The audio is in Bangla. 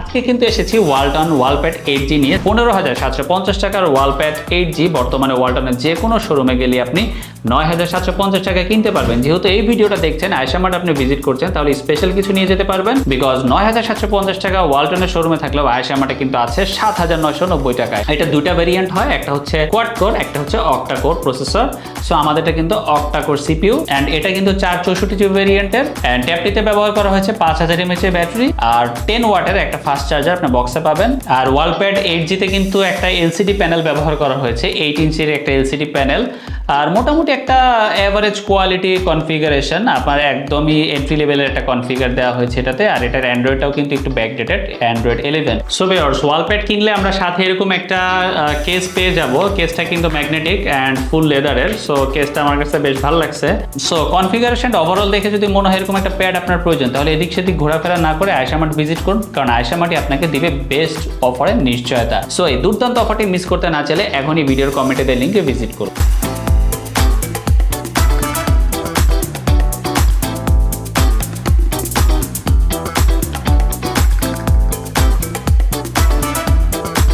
আজকে কিন্তু এসেছি ওয়ালটন ওয়ালপ্যাড এইট জি নিয়ে। পনেরো হাজার সাতশো পঞ্চাশ টাকার ওয়ালপ্যাড এইট জি, বর্তমানে ওয়ালটনের যে কোনো শোরুমে গেলে আপনি নয় হাজার সাতশো পঞ্চাশ টাকা কিনতে পারবেন। যেহেতু এই ভিডিওটা দেখছেন আয়সামার্ট আপনি ভিজিট করছেন, তাহলে স্পেশাল কিছু নিয়ে যেতে পারবেন। বিকজ নয় হাজার সাতশো পঞ্চাশ টাকা ওয়ালটনের শোরুমে থাকলেও আয়সামার্টে কিন্তু আছে সাত হাজার নয়শো নব্বই টাকায়। এটা দুটা ভেরিয়েন্ট হয়, একটা হচ্ছে কোয়াড কোর একটা হচ্ছে অক্টা কোর প্রসেসর সো আমাদেরটা কিন্তু অক্টা কোর সিপিইউ অ্যান্ড এটা কিন্তু চার চৌষট্টি জিবি ভেরিয়েন্টের অ্যান্ড ট্যাপটিতে ব্যবহার করা হয়েছে পাঁচ হাজার এমএচ এর ব্যাটারি আর টেন ওয়াটের একটা ফাস্ট চার্জার আপনি বক্সে পাবেন। আর ওয়ালপ্যাড এইট জিতে কিন্তু একটা এলসিডি প্যানেল ব্যবহার করা হয়েছে। এইট ইঞ্চির একটা এলসিডি প্যানেল আর মোটামুটি একটা অ্যাভারেজ কোয়ালিটি কনফিগারেশন আপনার একদমই এন্ট্রি লেভেলের একটা কনফিগার দেওয়া হয়েছে এটাতে, আর এটার অ্যান্ড্রয়েডটাও কিন্তু একটু ব্যাকডেটেড অ্যান্ড্রয়েড ইলেভেন সো বেয়ার্স ওয়ালপ্যাড কিনলে আমরা সাথে এরকম একটা কেস পেয়ে যাব। কেসটা কিন্তু ম্যাগনেটিক অ্যান্ড ফুল লেদারের সো কেসটা আমার কাছে বেশ ভালো লাগছে। সো কনফিগারেশন ওভারঅল দেখে যদি মনে হয় এরকম একটা প্যাড আপনার প্রয়োজন, তাহলে এদিক সেদিক ঘোরাফেরা না করে আয়সামার্ট ভিজিট করুন, কারণ আয়সামার্টই আপনাকে দিবে বেস্ট অফারের নিশ্চয়তা। সো এই দুর্দান্ত অফারটি মিস করতে না চাইলে এখনই ভিডিওর কমেন্টে লিঙ্কে ভিজিট করুন।